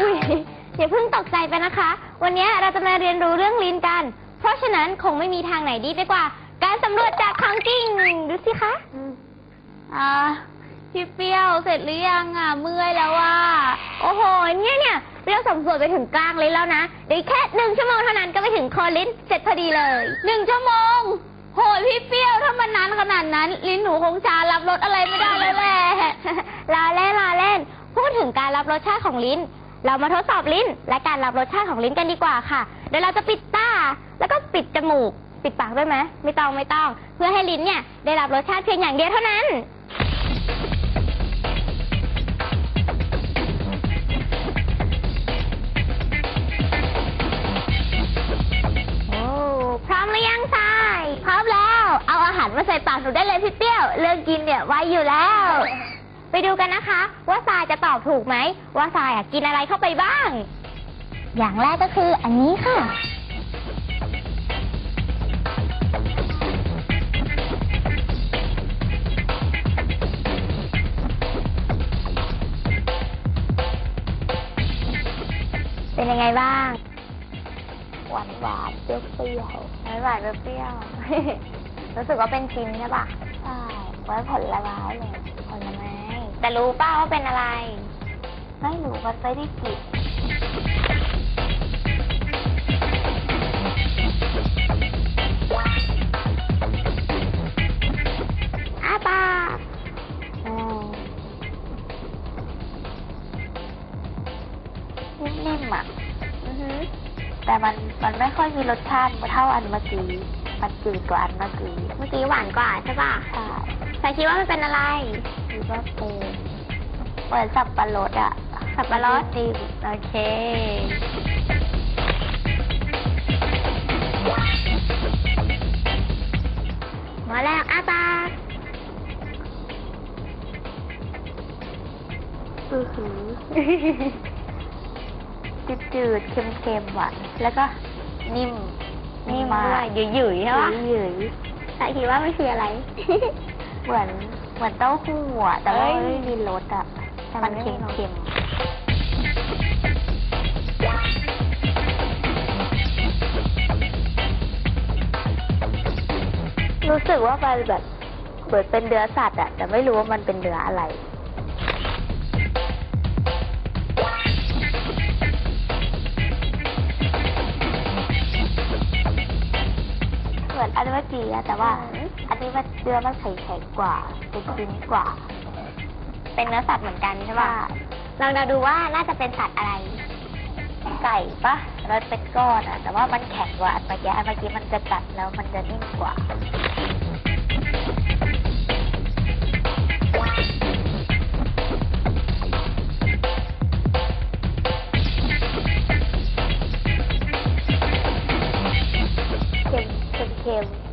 อุ้ยอย่าเพิ่งตกใจไปนะคะ วันนี้เราจะมาเรียนรู้เรื่องลิ้นกัน เพราะฉะนั้นคงไม่มีทางไหนดีไปกว่า การสำรวจจากของจริงดูสิคะอ่าพี่เปรี้ยวเสร็จหรือยังอะเมื่อยแล้วว่า โอ้โหเนี่ยเนี่ยเรียกสำรวจไปถึงกลางลิ้นแล้วนะเดี๋ยวอีกแค่หนึ่งชั่วโมงเท่านั้นก็ไปถึงโคนลิ้นเสร็จพอดีเลยหนึ่งชั่วโมงโหยพี่เปรี้ยวถ้ามันนานขนาดนั้น ลิ้นหนูคงชารับรสอะไรไม่ได้แล้วแหละลาเล่นลาเล่น พูดถึงการรับรสชาติของลิ้น เรามาทดสอบลิ้น และการรับรสชาติของลิ้นกันดีกว่าค่ะเดี๋ยวเราจะปิดตาแล้วก็ปิดจมูก ปิดปากด้วยไหมไม่ต้องไม่ต้อง เพื่อให้ลิ้นเนี่ยได้รับรสชาติเพียงอย่างเดียวเท่านั้น โอ้พร้อมหรือยังทรายพร้อมแล้ว เอาอาหารมาใส่ปากหนูได้เลยพี่เปรี้ยว เรื่องกินเนี่ยไวอยู่แล้ว ไปดูกันนะคะ ว่าทรายจะตอบถูกไหม ว่าทรายอะกินอะไรเข้าไปบ้าง อย่างแรกก็คืออันนี้ค่ะ เป็นยังไงบ้าง หวานหวานๆเปรี้ยวเปรี้ยวหวานหวานๆเปรี้ยวๆรู้สึกว่าเป็นชิ้นใช่ปะใช่ไว้ผลไม้เลยผลไม้ แต่รู้ป้าว่าเป็นอะไร ไม่รู้มันไม่ได้กินอ้าปากอืมนิ่มๆอะ อือฮึแต่มันมันไม่ค่อยมีรสชาติเท่าอันเมื่อกี้ มันจืดกว่าอันเมื่อกี้เมื่อกี้หวานกว่าใช่ป่ะใช่แต่คิดว่ามันเป็นอะไร คิดว่าเป็นเหมือนสับปะรดอะสับปะรดดิบโอเคมาแล้วอาปากอือหือจืดๆเค็มๆหวานแล้วก็นิ่ม นิ่มมาด้วยกหยุ่ยๆใช่ปะหยืยแต่คิดว่ามันคืออะไร เหมือนเหมือนเต้าหู้อะแต่ว่าเอ้ยไม่มีรสอะแต่มัมันนไม่เค็มีมรสเค็มรู้สึกว่ามันแบบเหมือนเป็นเนื้อสัตว์อะแต่ไม่รู้ว่ามันเป็นเนื้ออะไร เหมือนอันเมื่อกี้อะแต่ว่า อันนี้มันเนื้อมันแข็งๆกว่า เป็นชิ้นกว่า เป็นเนื้อสัตว์เหมือนกันใช่ป่ะลองเราดูว่าน่าจะเป็นสัตว์อะไร ไก่ปะแล้วเป็นก้อนอะแต่ว่ามันแข็งกว่าอันเมื่อกี้อันเมื่อกี้มันจะกัดแล้วมันจะนิ่มกว่า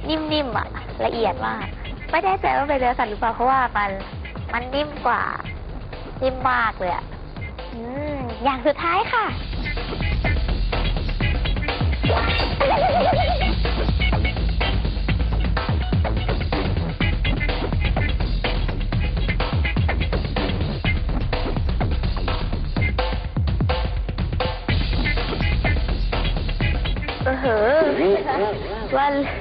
นิ่มๆอะละเอียดมาก ไม่แน่ใจว่าเป็นเนื้อสัตว์หรือเปล่าเพราะว่ามันมันนิ่มกว่านิ่มมากเลยอะอืมอย่างสุดท้ายค่ะเออเหอะ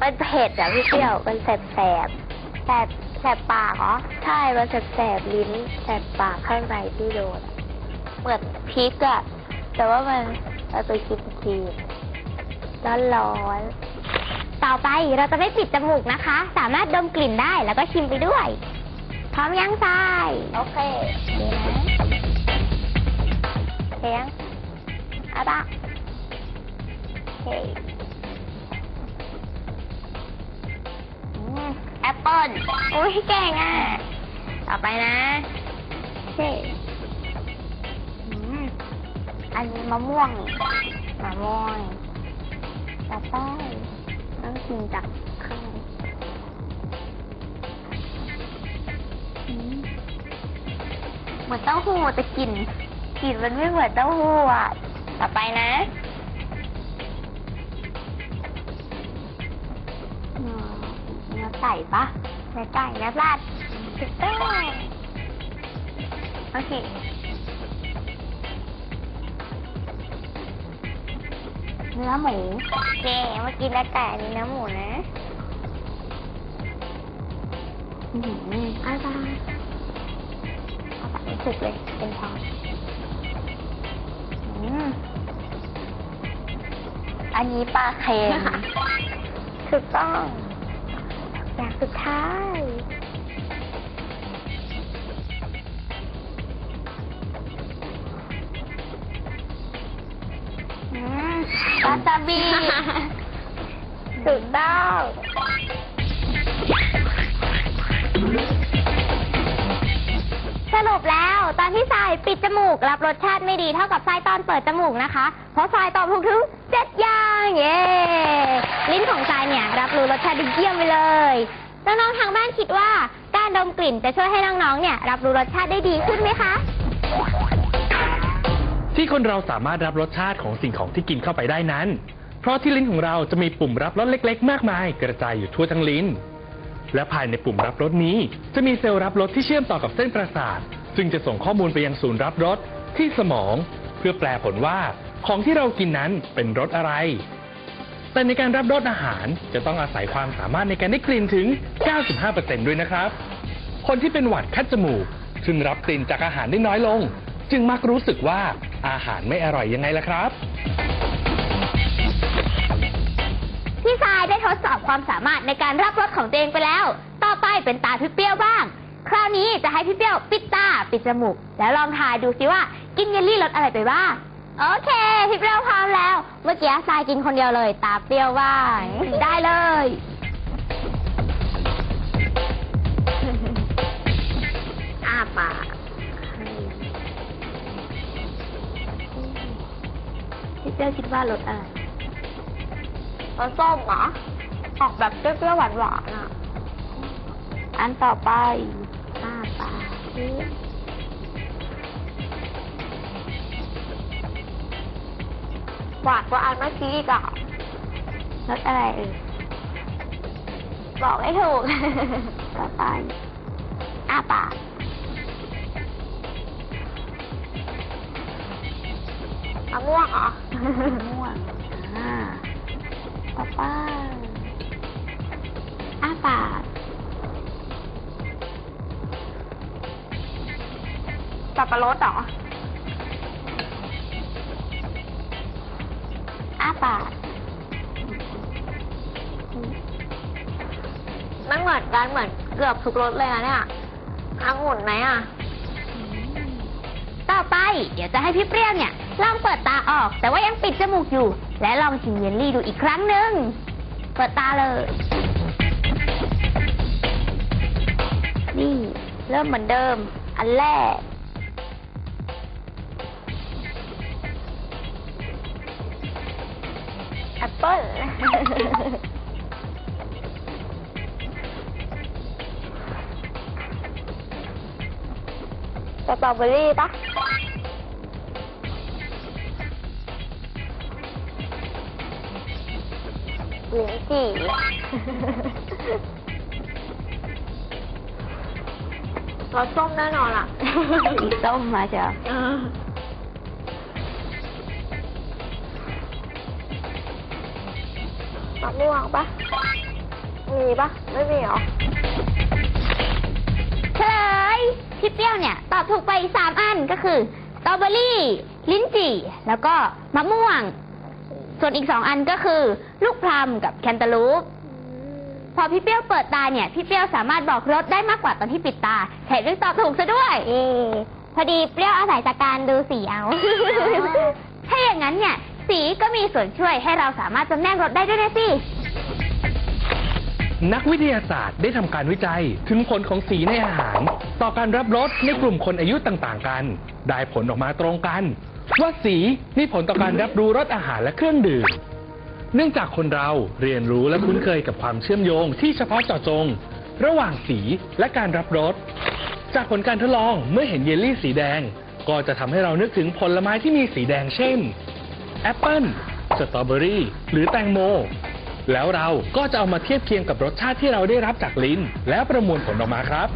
มันมันเผ็ดอะพี่เปรี้ยว มันแสบแสบแสบแสบปากเหรอ ใช่ มันแสบแสบลิ้นแสบปากข้างในที่โดนอะเหมือนพริกอะแต่ว่ามันเราไปกินทีร้อนร้อนๆต่อไปเราจะไม่ปิดจมูกนะคะ สามารถดมกลิ่นได้แล้วก็ชิมไปด้วย พร้อมยังทรายโอเคดีนะเสียงอาบะโอเค แอปเปิ้ลโอ้ยเก่งอะ ต่อไปนะโอเคอืมอันนี้มะม่วงมะม่วงต่อไปต้องกินจากข้างในอืมเหมือนเต้าหู้แต่กลิ่นกลิ่นมันไม่เหมือนเต้าหู้อะ ต่อไปนะ ไก่ปะเนื้อไก่เนื้อลาดถูกต้โอเคเนื้อหมูเจเมื่อกี้เนื้อไก่อันนี้เนื้อหมูนะอืมอาบาอาบารู้สึกเลยเป็นพองอันนี้ปลาเค็มถูกต้อง อย่างสุดท้ายอืมวาซาบิ ถูกต้อง รุปแล้ว ตอนที่ทรายปิดจมูกรับรสชาติไม่ดีเท่ากับทรายตอนเปิดจมูกนะคะ เพราะทรายตอบถูกถึงเจ็ดอย่างเย้ลิ้นของทรายเนี่ยรับรู้รสชาติดีเยี่ยมไปเลยน้องๆทางบ้านคิดว่าการดมกลิ่นจะช่วยให้น้องๆเนี่ย รับรู้รสชาติได้ดีขึ้นไหมคะที่คนเราสามารถรับรสชาติของสิ่งของที่กินเข้าไปได้นั้น เพราะที่ลิ้นของเราจะมีปุ่มรับรสเล็ก ๆ มากมาย กระจายอยู่ทั่วทั้งลิ้น และภายในปุ่มรับรสนี้ จะมีเซลล์รับรสที่เชื่อมต่อกับเส้นประสาทซึ่งจะส่งข้อมูลไปยังศูนย์รับรสที่สมอง เพื่อแปลผลว่าของที่เรากินนั้นเป็นรสอะไร แต่ในการรับรสอาหารจะต้องอาศัยความสามารถในการได้กลิ่นถึง 95%ด้วยนะครับ คนที่เป็นหวัดคัดจมูก ซึ่งรับกลิ่นจากอาหารได้น้อยลง จึงมักรู้สึกว่าอาหารไม่อร่อยยังไงล่ะครับ พี่ทรายได้ทดสอบความสามารถในการรับรสของตัวเองไปแล้ว ต่อไปเป็นตาพี่เปรี้ยวบ้าง คราวนี้จะให้พี่เปรี้ยวปิดตาปิดจมูก แล้วลองทายดูสิว่ากินเยลลี่รสอะไรไปบ้าง โอเคพี่เปรี้ยวพร้อมแล้ว เมื่อกี้ทรายกินคนเดียวเลย ตาเปรี้ยวบ้าง ได้เลย อ้าปากพี่เจ้าคิดว่ารสอะไร รสส้มเหรอ ออกแบบเปรี้ยวๆหวานๆอะ อันต่อไปอ้าปากหวานกว่าอันเมื่อกี้อีกอะรสอะไรเอ่ยบอกไม่ถูก ต่อไปอ้าปากมะม่วงเหรอม่วงอ่า ต่อไปอ้าปากสับปะรดเหรออ้าปากมันเหมือนกันเหมือนเกือบทุกรสเลยนะเนี่ยองุ่นไหมอะ ต่อไป เดี๋ยวจะให้พี่เปรี้ยวเนี่ยลองเปิดตาออก แต่ว่ายังปิดจมูกอยู่ และลองชิมเยลลี่ดูอีกครั้งหนึ่งเปิดตาเลย นี่ เริ่มเหมือนเดิม อันแรก แอปเปิ้ลสตรอเบอรี่ปะ ลิ้นจี่ รสส้มแน่นอนอะ สีส้มมาเชียวมะม่วงปะมีปะไม่มีเหรอ เฉลยพี่เปรี้ยวเนี่ย ตอบถูกไปสามอันก็คือสตรอเบอรี่ ลิ้นจี่ แล้วก็มะม่วง ส่วนอีกสองอันก็คือ ลูกพลัมกับแคนตาลูป พอพี่เปรี้ยวเปิดตาเนี่ย พี่เปรี้ยวสามารถบอกรสได้มากกว่าตอนที่ปิดตาแถมยังตอบถูกซะด้วยเอพอดีเปรี้ยวอาศัยจากการดูสีเอา ถ้าอย่างนั้นเนี่ย สีก็มีส่วนช่วยให้เราสามารถจำแนกรสได้ด้วยนะสิ นักวิทยาศาสตร์ได้ทำการวิจัยถึงผลของสีในอาหาร ต่อการรับรสในกลุ่มคนอายุต่างๆกัน ได้ผลออกมาตรงกัน ว่าสีมีผลต่อการรับรู้รสอาหารและเครื่องดื่ม เนื่องจากคนเราเรียนรู้และคุ้นเคยกับความเชื่อมโยงที่เฉพาะเจาะจง ระหว่างสีและการรับรส จากผลการทดลองเมื่อเห็นเยลลี่สีแดง ก็จะทำให้เรานึกถึงผลไม้ที่มีสีแดงเช่นแอปเปิ้ลสตรอเบอรี่หรือแตงโม แล้วเราก็จะเอามาเทียบเคียงกับรสชาติที่เราได้รับจากลิ้น แล้วประมวลผลออกมาครับ